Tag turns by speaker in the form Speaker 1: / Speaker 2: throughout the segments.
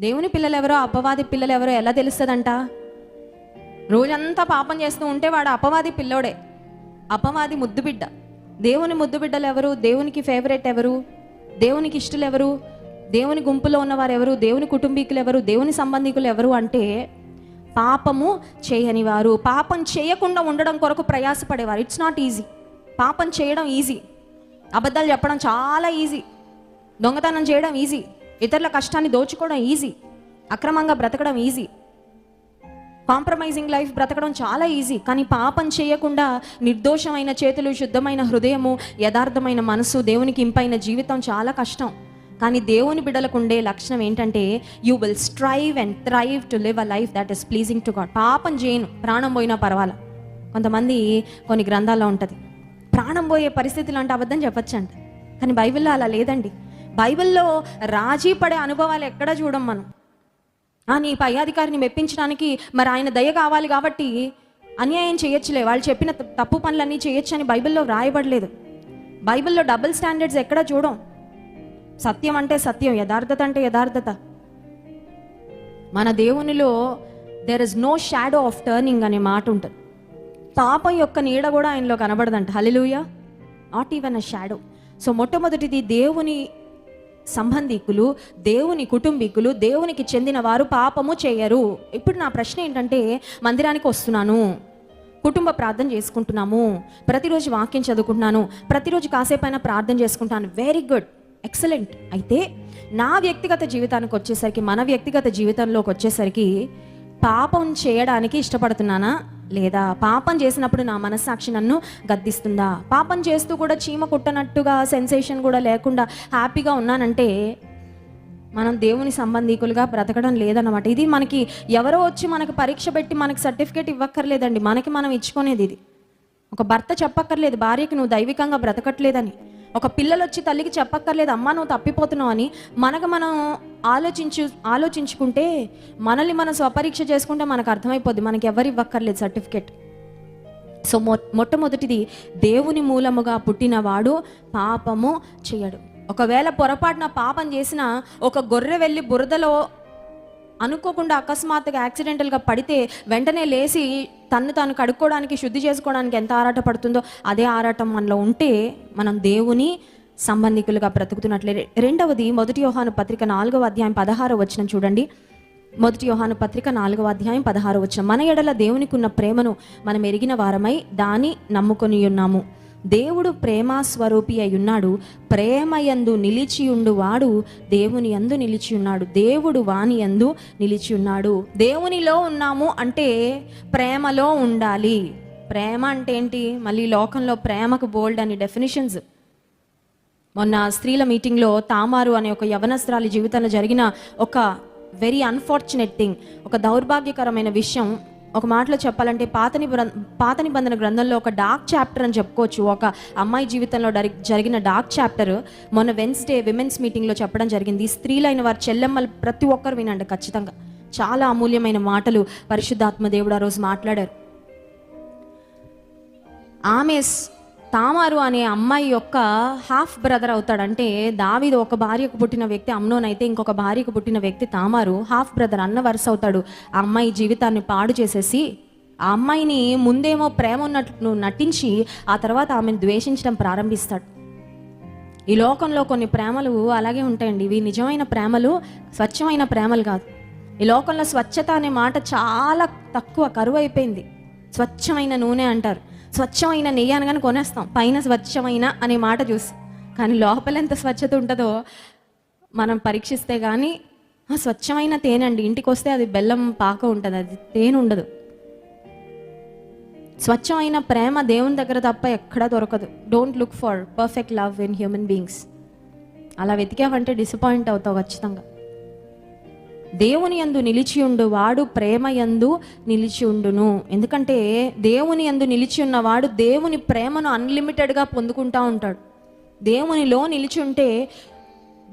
Speaker 1: దేవుని పిల్లలు ఎవరో అపవాది పిల్లలు ఎవరో ఎలా తెలుస్తుందంట? రోజంతా పాపం చేస్తూ ఉంటే వాడు అపవాది పిల్లోడే. అపవాది ముద్దు బిడ్డ దేవుని ముద్దు బిడ్డలు ఎవరు దేవునికి ఫేవరెట్ ఎవరు? దేవునికి ఇష్టలు ఎవరు దేవుని గుంపులో ఉన్నవారు ఎవరు దేవుని కుటుంబీకులు ఎవరు దేవుని సంబంధికులు ఎవరు అంటే పాపము చేయని వారు. పాపం చేయకుండా ఉండడం కొరకు ప్రయాసపడేవారు. ఇట్స్ నాట్ ఈజీ పాపం చేయడం ఈజీ అబద్ధాలు చెప్పడం చాలా ఈజీ దొంగతనం చేయడం ఈజీ ఇతరుల కష్టాన్ని దోచుకోవడం ఈజీ. అక్రమంగా బ్రతకడం ఈజీ. కాంప్రమైజింగ్ లైఫ్ బ్రతకడం చాలా ఈజీ. కానీ పాపం చేయకుండా నిర్దోషమైన చేతులు శుద్ధమైన హృదయము యథార్థమైన మనసు దేవునికి ఇంపైన జీవితం చాలా కష్టం. కానీ దేవుని బిడ్డలకు ఉండే లక్షణం ఏంటంటే you will strive and thrive to live a life that is pleasing to God పాపం చేయను. ప్రాణం పోయినా పర్వాలా. కొంతమంది కొన్ని గ్రంథాల్లో ఉంటుంది. ప్రాణం పోయే పరిస్థితులు అంటే అబద్ధం చెప్పొచ్చంట. కానీ బైబిల్లో అలా లేదండి. బైబిల్లో రాజీ పడే అనుభవాలు ఎక్కడా చూడం మనం? ఆ, నీ పై అధికారిని మెప్పించడానికి మరి ఆయన దయ కావాలి కాబట్టి అన్యాయం చేయొచ్చులే. వాళ్ళు చెప్పిన తప్పు పనులన్నీ చేయొచ్చు అని బైబిల్లో వ్రాయబడలేదు. బైబిల్లో డబుల్ స్టాండర్డ్స్ ఎక్కడ చూడం? సత్యం అంటే సత్యం యథార్థత అంటే యథార్థత. మన దేవునిలో there is no shadow of turning అనే మాట ఉంటుంది. పాపం యొక్క నీడ కూడా ఆయనలో కనబడదంట. Hallelujah not even a shadow so మొట్టమొదటిది దేవుని సంబంధికులు దేవుని కుటుంబీకులు దేవునికి చెందిన వారు పాపము చేయరు. ఇప్పుడు నా ప్రశ్న ఏంటంటే మందిరానికి వస్తున్నాను. కుటుంబ ప్రార్థన చేసుకుంటున్నాము. ప్రతిరోజు వాక్యం చదువుకుంటున్నాను. ప్రతిరోజు కాసేపైనా ప్రార్థన చేసుకుంటాను. వెరీ గుడ్ ఎక్సలెంట్ అయితే నా వ్యక్తిగత జీవితానికి వచ్చేసరికి మన వ్యక్తిగత జీవితంలోకి వచ్చేసరికి పాపం చేయడానికి ఇష్టపడుతున్నానా? లేదా పాపం చేసినప్పుడు నా మనస్సాక్షి నన్ను గద్దిస్తుందా? పాపం చేస్తూ కూడా చీమ కుట్టనట్టుగా సెన్సేషన్ కూడా లేకుండా హ్యాపీగా ఉన్నానంటే మనం దేవుని సంబంధికులుగా బ్రతకడం లేదన్నమాట. ఇది మనకి ఎవరో వచ్చి మనకు పరీక్ష పెట్టి మనకి సర్టిఫికేట్ ఇవ్వక్కర్లేదండి. మనకి మనం ఇచ్చుకునేది ఇది. ఒక భర్త చెప్పక్కర్లేదు భార్యకి నువ్వు దైవికంగా బ్రతకట్లేదని. ఒక పిల్లలు వచ్చి తల్లికి చెప్పక్కర్లేదు అమ్మా నువ్వు తప్పిపోతున్నావు అని మనకు మనం ఆలోచించు ఆలోచించుకుంటే మనల్ని మనం స్వపరీక్ష చేసుకుంటే మనకు అర్థమైపోద్ది. మనకి ఎవరు ఇవ్వక్కర్లేదు సర్టిఫికేట్. సో మొ మొట్టమొదటిది దేవుని మూలముగా పుట్టినవాడు పాపము చేయడు ఒకవేళ పొరపాటున పాపం చేసిన ఒక గొర్రె వెళ్ళి బురదలో అనుకోకుండా అకస్మాత్తుగా యాక్సిడెంటల్గా పడితే వెంటనే లేచి తన్ను తాను కడుక్కోవడానికి శుద్ధి చేసుకోవడానికి ఎంత ఆరాట పడుతుందో అదే ఆరాటం మనలో ఉంటే మనం దేవుని సంబంధికులుగా బ్రతుకుతున్నట్లే. రెండవది మొదటి యోహాను పత్రిక నాలుగవ అధ్యాయం పదహారు వచ్చిన చూడండి. మొదటి యోహాను పత్రిక నాలుగవ అధ్యాయం పదహారు వచ్చిన మన ఎడల దేవునికి ఉన్న ప్రేమను మనం ఎరిగిన వారమై దాని నమ్ముకొని ఉన్నాము. దేవుడు ప్రేమ స్వరూపి అయి ఉన్నాడు ప్రేమయందు నిలిచియుండు వాడు దేవుని యందు నిలిచి ఉన్నాడు దేవుడు వాని యందు నిలిచి ఉన్నాడు దేవునిలో ఉన్నాము అంటే ప్రేమలో ఉండాలి. ప్రేమ అంటే ఏంటి? మళ్ళీ లోకంలో ప్రేమకు బోల్డ్ అని డెఫినేషన్స్ మొన్న స్త్రీల మీటింగ్లో తామారు అనే ఒక యవనస్త్రాలి జీవితంలో జరిగిన ఒక వెరీ అన్ఫార్చునేట్ థింగ్ ఒక దౌర్భాగ్యకరమైన విషయం ఒక మాటలో చెప్పాలంటే పాత నిబ- పాత నిబంధన గ్రంథంలో ఒక డార్క్ చాప్టర్ అని చెప్పుకోవచ్చు. ఒక అమ్మాయి జీవితంలో డరి- జరిగిన డార్క్ చాప్టర్ మొన్న వెన్స్డే విమెన్స్ మీటింగ్లో చెప్పడం జరిగింది. స్త్రీలైన వారు చెల్లెమ్మలు ప్రతి ఒక్కరు వినండి ఖచ్చితంగా. చాలా అమూల్యమైన మాటలు పరిశుద్ధాత్మ దేవుడు ఆ రోజు మాట్లాడారు. ఆమె తామారు అనే అమ్మాయి యొక్క హాఫ్ బ్రదర్ అవుతాడంటే దావీదు ఒక భార్యకు పుట్టిన వ్యక్తి అమ్నోన్ అయితే ఇంకొక భార్యకు పుట్టిన వ్యక్తి తామారు హాఫ్ బ్రదర్ అన్న వరుస అవుతాడు. ఆ అమ్మాయి జీవితాన్ని పాడు చేసేసి ఆ అమ్మాయిని ముందేమో ప్రేమ ఉన్నట్లు నటించి ఆ తర్వాత ఆమెను ద్వేషించడం ప్రారంభిస్తాడు. ఈ లోకంలో కొన్ని ప్రేమలు అలాగే ఉంటాయండి. ఇవి నిజమైన ప్రేమలు స్వచ్ఛమైన ప్రేమలు కాదు. ఈ లోకంలో స్వచ్ఛత అనే మాట చాలా తక్కువ కరువు అయిపోయింది. స్వచ్ఛమైన నూనె అంటారు. స్వచ్ఛమైన నెయ్యి అనగానే కొనేస్తాం. పైన స్వచ్ఛమైన అనే మాట చూసి. కానీ లోపల ఎంత స్వచ్ఛత ఉంటుందో మనం పరీక్షిస్తే కానీ స్వచ్ఛమైన తేనె అండి ఇంటికి వస్తే అది బెల్లం పాక ఉంటుంది. అది తేనె ఉండదు. స్వచ్ఛమైన ప్రేమ దేవుని దగ్గర తప్ప ఎక్కడా దొరకదు. Don't look for perfect love in human beings అలా వెతికావంటే డిసప్పాయింట్ అవుతావు ఖచ్చితంగా. దేవుని యందు నిలిచి ఉండు వాడు ప్రేమ యందు నిలిచి ఉండును. ఎందుకంటే దేవుని యందు నిలిచి ఉన్నవాడు దేవుని ప్రేమను అన్లిమిటెడ్గా పొందుకుంటా ఉంటాడు. దేవునిలో నిలిచి ఉంటే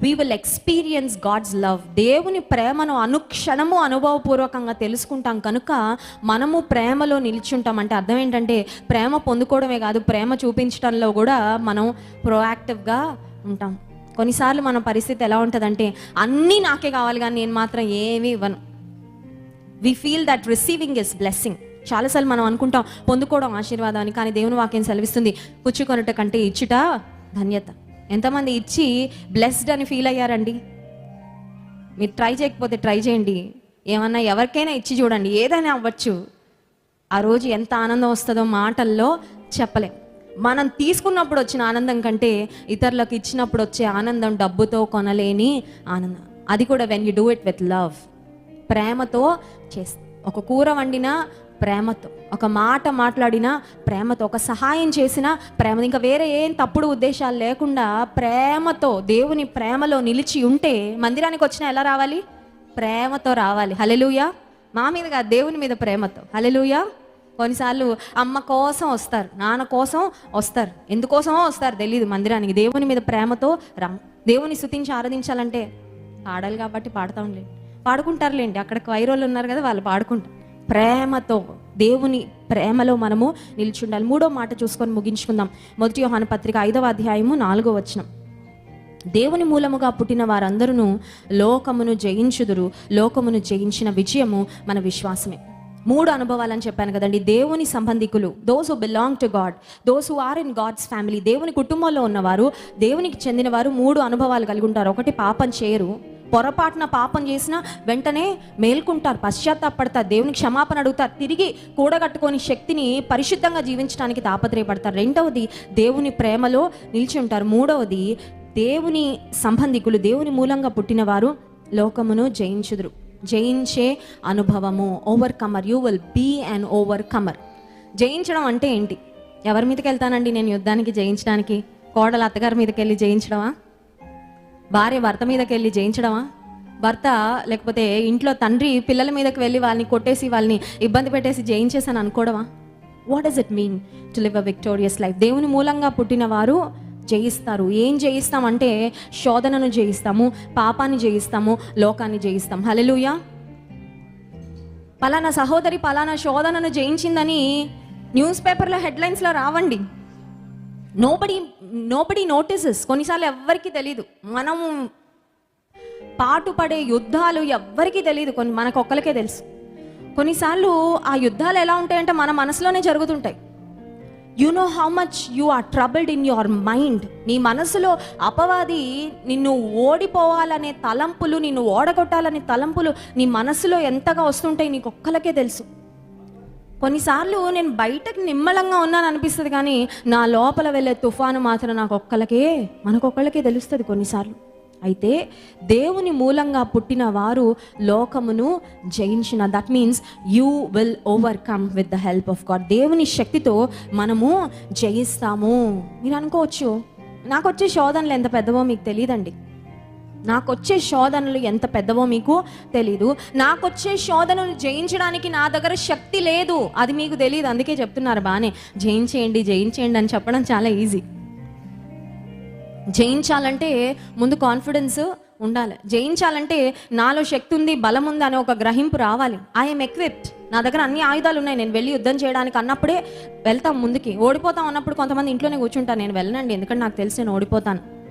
Speaker 1: we will experience God's love దేవుని ప్రేమను అనుక్షణము అనుభవపూర్వకంగా తెలుసుకుంటాం కనుక మనము ప్రేమలో నిలిచుంటాం అంటే అర్థం ఏంటంటే ప్రేమ పొందుకోవడమే కాదు ప్రేమ చూపించడంలో కూడా మనం ప్రోయాక్టివ్గా ఉంటాం. కొన్నిసార్లు మన పరిస్థితి ఎలా ఉంటుందంటే అన్నీ నాకే కావాలి కానీ నేను మాత్రం ఏమీ ఇవ్వను. We feel that receiving is blessing చాలాసార్లు మనం అనుకుంటాం పొందుకోవడం ఆశీర్వాదాన్ని కానీ దేవుని వాక్యం సెలవిస్తుంది పుచ్చుకొనుట కంటే ఇచ్చుట ధన్యత. ఎంతమంది ఇచ్చి బ్లెస్డ్ అని ఫీల్ అయ్యారండి? మీరు ట్రై చేయకపోతే ట్రై చేయండి. ఏమన్నా ఎవరికైనా ఇచ్చి చూడండి. ఏదైనా అవ్వచ్చు. ఆ రోజు ఎంత ఆనందం వస్తుందో మాటల్లో చెప్పలేం. మనం తీసుకున్నప్పుడు వచ్చిన ఆనందం కంటే ఇతరులకు ఇచ్చినప్పుడు వచ్చే ఆనందం డబ్బుతో కొనలేని ఆనందం. అది కూడా when you do it with love ప్రేమతో చేస్తా ఒక కూర వండినా ప్రేమతో ఒక మాట మాట్లాడినా ప్రేమతో ఒక సహాయం చేసినా ప్రేమ ఇంకా వేరే ఏం తప్పుడు ఉద్దేశాలు లేకుండా ప్రేమతో దేవుని ప్రేమలో నిలిచి ఉంటే మందిరానికి వచ్చినా ఎలా రావాలి? ప్రేమతో రావాలి. హలెలుయా మా మీద కాదు దేవుని మీద ప్రేమతో. హలెలుయా కొన్నిసార్లు అమ్మ కోసం వస్తారు నాన్న కోసం వస్తారు. ఎందుకోసమో వస్తారు తెలియదు మందిరానికి. దేవుని మీద ప్రేమతో రమ్ దేవుని స్థుతించి ఆరాధించాలంటే పాడాలి కాబట్టి పాడతాంలేండి పాడుకుంటారులేండి అక్కడ వైరోళ్ళు ఉన్నారు కదా వాళ్ళు పాడుకుంటారు ప్రేమతో దేవుని ప్రేమలో మనము నిల్చుండాలి. మూడో మాట చూసుకొని ముగించుకుందాం. మొదటి యోహాన పత్రిక ఐదవ అధ్యాయము నాలుగో వచనం. దేవుని మూలముగా పుట్టిన వారందరూ లోకమును జయించుదురు. లోకమును జయించిన విజయము మన విశ్వాసమే. మూడు అనుభవాలని చెప్పాను కదండి. దేవుని సంబంధికులు those who belong to God those who are in God's family దేవుని కుటుంబంలో ఉన్నవారు దేవునికి చెందినవారు మూడు అనుభవాలు కలిగి ఉంటారు. ఒకటి పాపం చేయరు. పొరపాటున పాపం చేసిన వెంటనే మేల్కుంటారు పశ్చాత్తాపడతారు దేవుని క్షమాపణ అడుగుతారు తిరిగి కూడగట్టుకొని శక్తిని పరిశుద్ధంగా జీవించడానికి తాపత్రయపడతారు. రెండవది దేవుని ప్రేమలో నిలిచి ఉంటారు. మూడవది దేవుని సంబంధికులు దేవుని మూలంగా పుట్టినవారు లోకమును జయించుదురు. జయించే అనుభవము overcomer you will be an overcomer జయించడం అంటే ఏంటి? ఎవరి మీదకి వెళ్తానండి నేను యుద్ధానికి జయించడానికి? కోడల అత్తగారి మీదకి వెళ్ళి జయించడమా? భార్య భర్త మీదకి వెళ్ళి జయించడమా? భర్త లేకపోతే ఇంట్లో తండ్రి పిల్లల మీదకి వెళ్ళి వాళ్ళని కొట్టేసి వాళ్ళని ఇబ్బంది పెట్టేసి జయించేసాను అనుకోవడమా? What does it mean to live a victorious life దేవుని మూలంగా పుట్టిన వారు జయిస్తారు. ఏం జయిస్తామంటే శోధనను జయిస్తాము పాపాన్ని జయిస్తాము లోకాన్ని జయిస్తాం. హలెలుయా పలానా సహోదరి పలానా శోధనను జయించిందని న్యూస్ పేపర్లో హెడ్లైన్స్లో రావండి. నోబడి నోబడి నోటీసెస్ కొన్నిసార్లు ఎవ్వరికి తెలియదు మనము పాటుపడే యుద్ధాలు ఎవ్వరికీ తెలియదు కొన్ని మనకొక్కరికే తెలుసు. కొన్నిసార్లు ఆ యుద్ధాలు ఎలా ఉంటాయంటే మన మనసులోనే జరుగుతుంటాయి. You know how much you are troubled in your mind నీ మనసులో అపవాది నిన్ను ఓడిపోవాలనే తలంపులు నిన్ను ఓడగొట్టాలనే తలంపులు నీ మనసులో ఎంతగా వస్తుంటాయి నీకు ఒక్కలకే తెలుసు. కొన్నిసార్లు నేను బయటకు నిమ్మలంగా ఉన్నాను అనిపిస్తుంది కానీ నా లోపల వెళ్ళే తుఫాను మాత్రం నాకు ఒక్కలకే మనకొక్కళ్ళకే తెలుస్తుంది కొన్నిసార్లు. అయితే దేవుని మూలంగా పుట్టిన వారు లోకమును జయించిన. That means you will overcome with the help of God దేవుని శక్తితో మనము జయిస్తాము. మీరు అనుకోవచ్చు నాకు వచ్చే శోధనలు ఎంత పెద్దవో మీకు తెలియదండి. నాకు వచ్చే శోధనలు ఎంత పెద్దవో మీకు తెలీదు. నాకు వచ్చే శోధనలు జయించడానికి నా దగ్గర శక్తి లేదు. అది మీకు తెలియదు అందుకే చెప్తున్నారు బాగానే జయించేయండి జయించేయండి అని చెప్పడం చాలా ఈజీ జయించాలంటే ముందు కాన్ఫిడెన్స్ ఉండాలి. జయించాలంటే నాలో శక్తి ఉంది బలం ఉంది అనే ఒక గ్రహింపు రావాలి. ఐఎమ్ ఎక్విప్డ్ నా దగ్గర అన్ని ఆయుధాలు ఉన్నాయి. నేను వెళ్ళి యుద్ధం చేయడానికి అన్నప్పుడే వెళ్తాం ముందుకి. ఓడిపోతాం అన్నప్పుడు కొంతమంది ఇంట్లోనే కూర్చుంటాను నేను వెళ్ళనండి ఎందుకంటే నాకు తెలిసి నేను ఓడిపోతాను.